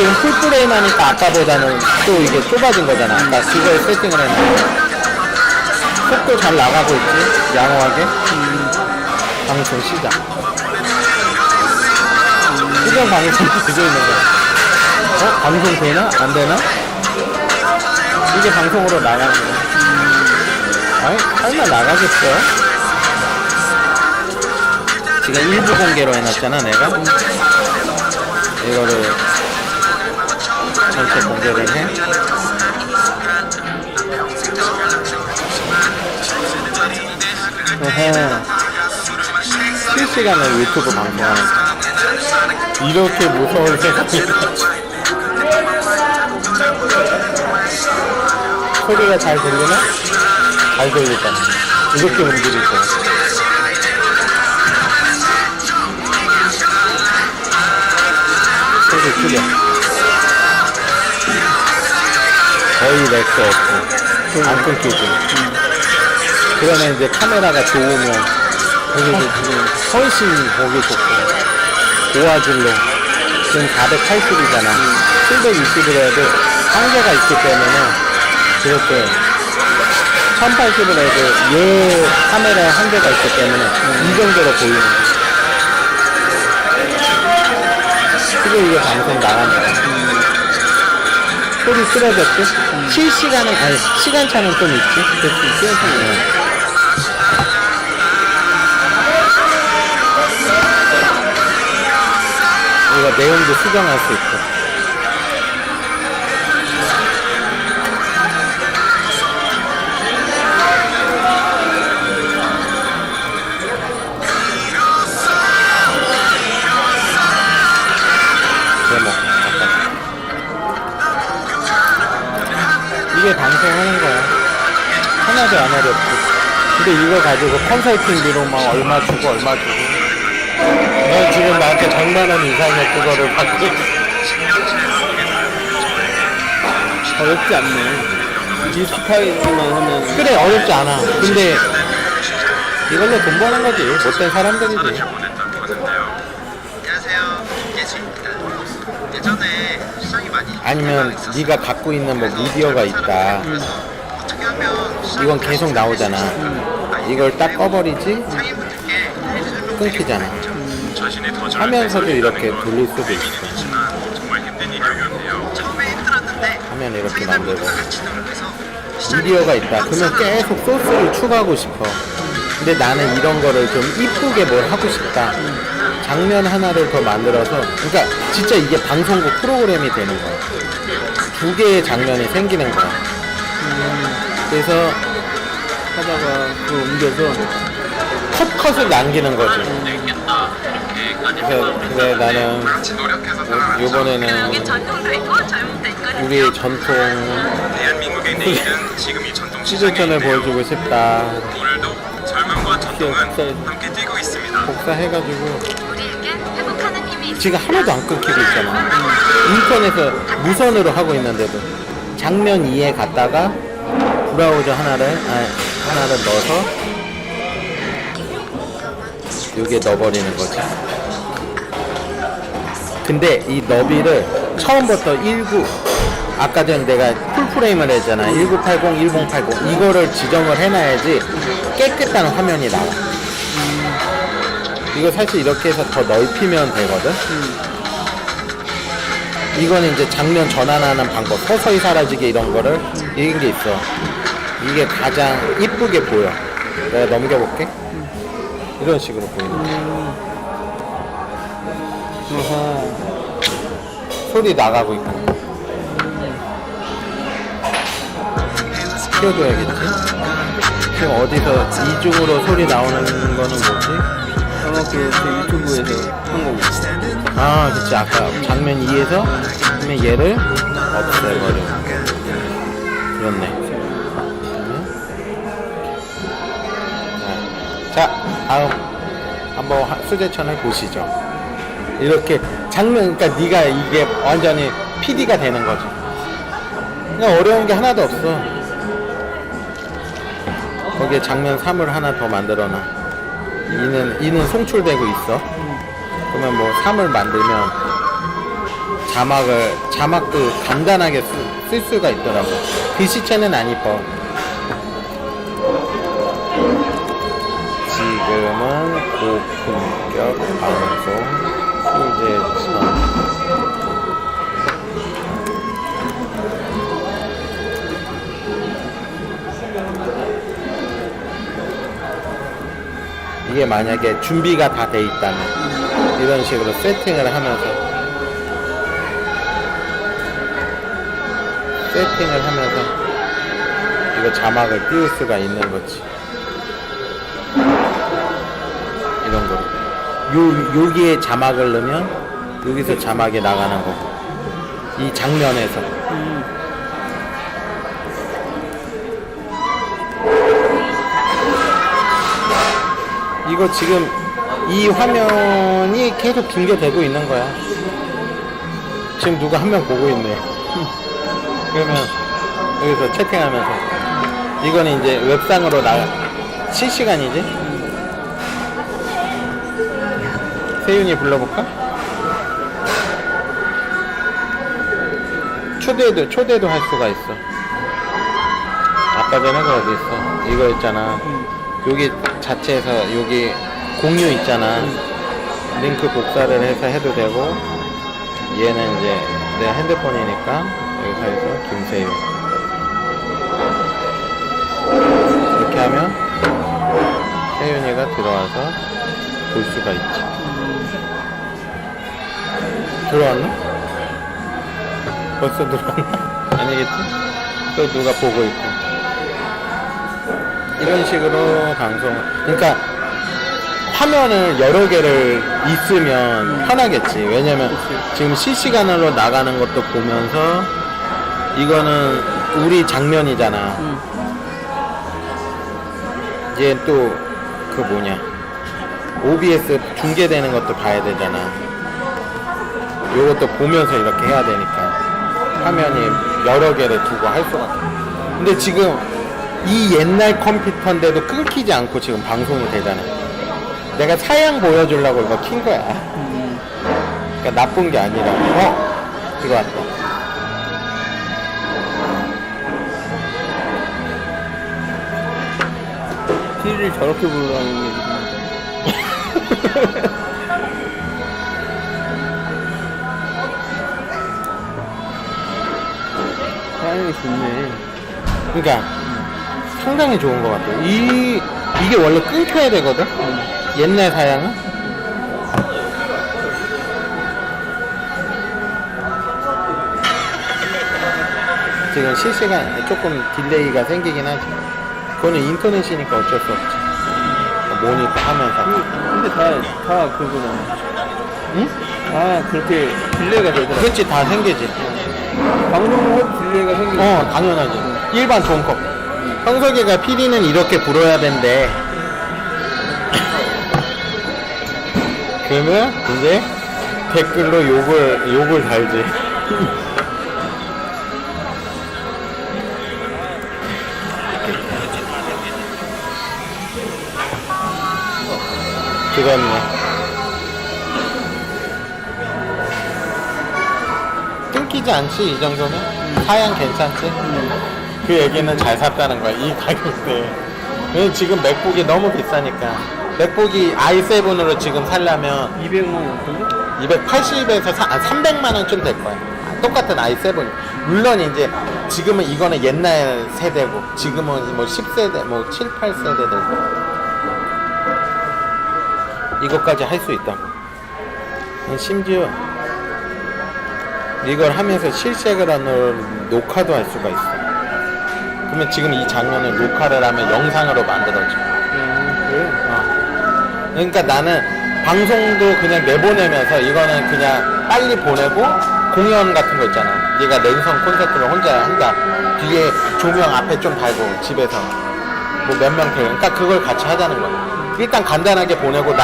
지금 풀프레임 하니까 아까보다는 또 이게 좁아진 거잖아. 아까 그걸 세팅을 했는데. 속도 잘 나가고 있지? 양호하게. 방송 시작. 시정 방송 되고 있는 거야. 어? 방송 되나? 안 되나? 이게 방송으로 나가는 거야. 아니, 설마 나가겠어? 지금 일부 공개로 해놨잖아, 내가. 이거를 전체 공개를 해. 어허. 실시간으로 유튜브 방송하는 거. 이렇게 무서운 세상이 소리가 잘 들리나? 잘 들리잖아. 이렇게 움직일 거 거의 렉도 없고, 안 끊기지. 그러면 이제 카메라가 좋으면, 여기도 지금 훨씬 보기 좋고, 고화질로. 지금 480이잖아. 720으로 해도 한계가 있기 때문에, 그렇게 1080으로 해도 얘 카메라에 한계가 있기 때문에, 이 정도로 보이는 거지. 지금 이게 방송 나간다. 소리 쓰러졌지? 실시간은, 아니, 시간차는 좀 있지? 그치, 시간차는. 이거 내용도 수정할 수 있고. 근데 이거 가지고 컨설팅비로 막 얼마 주고 얼마 주고. 너 지금 나한테 100만 원 이상의 그거를 받고 있어. 어렵지 않네. 디스파이만 하면 그래 어렵지 않아. 근데 이걸로 돈 버는 거지. 못된 사람들이지. 아니면 네가 갖고 있는 뭐 미디어가 있다. 시장 이 이건 계속 나오잖아. 이걸 딱 꺼버리지 끊기잖아. 하면서도 이렇게 돌릴 수도 있어. 화면 이렇게 만들고. 미디어가 있다. 그러면 계속 소스를 추가하고 싶어. 근데 나는 이런 거를 좀 이쁘게 뭘 하고 싶다. 장면 하나를 더 만들어서, 그러니까 진짜 이게 방송국 프로그램이 되는 거야. 두 개의 장면이 생기는 거야. 그래서 하다가 그걸 옮겨서 컷컷을 남기는 거지. 그래서 그래 나는 있거든요. 우리의 전통 대한민국의 내일은 지금 이 전통 시즌전을. 보여주고 싶다. 오늘도 젊음과 전통은 함께 뛰고 있습니다. 복사해가지고. 지금 하나도 안 끊기고 있잖아. 인터넷에서 무선으로 하고 있는데도 장면 2에 갔다가 브라우저 하나를 아, 하나를 넣어서 여기에 넣어버리는 거지. 근데 이 너비를 처음부터 19 아까 전 내가 풀프레임을 했잖아. 1980, 1080 이거를 지정을 해놔야지 깨끗한 화면이 나와. 이거 사실 이렇게 해서 더 넓히면 되거든. 이거는 이제 장면 전환하는 방법, 서서히 사라지게 이런 거를 이런 게 있어. 이게 가장 이쁘게 보여. 내가 넘겨볼게. 이런 식으로 보이는 거야. 아하 소리 나가고 있고. 키워줘야겠지? 지금 어디서 이쪽으로 소리 나오는 거는 뭐지? 아마 그제 유튜브에서 한 거고 아, 그치. 아까 장면 2에서 그러면 얘를 없애 다음 한번 하- 수제천을 보시죠. 이렇게 장면, 그러니까 네가 이게 완전히 PD가 되는 거죠. 그냥 어려운 게 하나도 없어. 거기에 장면 3을 하나 더 만들어놔. 이는 이는 송출되고 있어. 그러면 뭐 3을 만들면 자막을 자막도 간단하게 쓰, 쓸 수가 있더라고. 글씨체는 안 이뻐. 지금은 고품격 방송 휴대천 이게 만약에 준비가 다 돼 있다면 이런 식으로 세팅을 하면서 세팅을 하면서 이거 자막을 띄울 수가 있는 거지 이런 거 요, 여기에 자막을 넣으면 여기서 자막이 나가는 거고 이 장면에서 이거 지금 이 화면이 계속 중계되고 있는 거야. 지금 누가 한 명 보고 있네. 그러면 여기서 채팅하면서 이거는 이제 웹상으로 나 실시간이지? 세윤이 불러볼까? 초대도 초대도 할 수가 있어. 아까 전에 그 어디 있어? 이거 있잖아. 여기 자체에서 여기 공유 있잖아. 링크 복사를 해서 해도 되고 얘는 이제 내 핸드폰이니까 여기서 해서 김세윤 이렇게 하면 세윤이가 들어와서 볼 수가 있지. 들어왔나? 벌써 들어왔나? 아니겠지? 또 누가 보고 있고. 이런 식으로 방송, 그러니까 화면을 여러 개를 있으면 편하겠지. 왜냐면 지금 실시간으로 나가는 것도 보면서 이거는 우리 장면이잖아. 이제 또그 뭐냐. OBS 중계되는 것도 봐야 되잖아. 요것도 보면서 이렇게 해야 되니까 화면이 여러 개를 두고 할 수가 없어. 근데 지금 이 옛날 컴퓨터인데도 끊기지 않고 지금 방송이 되잖아. 내가 사양 보여주려고 이거 킨 거야. 그러니까 나쁜 게 아니라 어 들어왔다. 피리를 저렇게 부르라는 얘기구나. 사연이 좋네. 그러니까 상당히 좋은 것 같아. 이 이게 원래 끊겨야 되거든. 옛날 사양은. 지금 실시간 조금 딜레이가 생기긴 하지. 그거는 인터넷이니까 어쩔 수 없지. 모니터 하면서. 다, 다 그거잖아. 응? 아, 그렇게 딜레이가 되더라. 그렇지 다 생기지. 해도 딜레이가 생기고. 어 당연하지. 일반 좋은 컵. 형석이가 PD는 이렇게 불어야 된대. 그러면 이제 댓글로 욕을 욕을 달지. 그렇네. 끊기지 않지 이 정도면 사양 괜찮지? 그 얘기는 잘 샀다는 거야 이 가격대에 왜냐면 지금 맥북이 너무 비싸니까 맥북이 i7으로 지금 살려면 200만 원 정도? 280에서 300만 원좀될 거야 아, 똑같은 i7 물론 이제 지금은 이거는 옛날 세대고 지금은 뭐 10세대 뭐 7, 8세대 되고 이것까지 할 수 있다고 심지어 이걸 하면서 실시간으로 녹화도 할 수가 있어. 그러면 지금 이 장면을 녹화를 하면 영상으로 만들어져. 음, 그래? 그러니까 나는 방송도 그냥 내보내면서 이거는 그냥 빨리 보내고 공연 같은 거 있잖아. 네가 랜선 콘서트를 혼자 한다. 뒤에 조명 앞에 좀 달고 집에서 뭐 몇명 돼. 그러니까 그걸 같이 하자는 거야. 일단 간단하게 보내고 나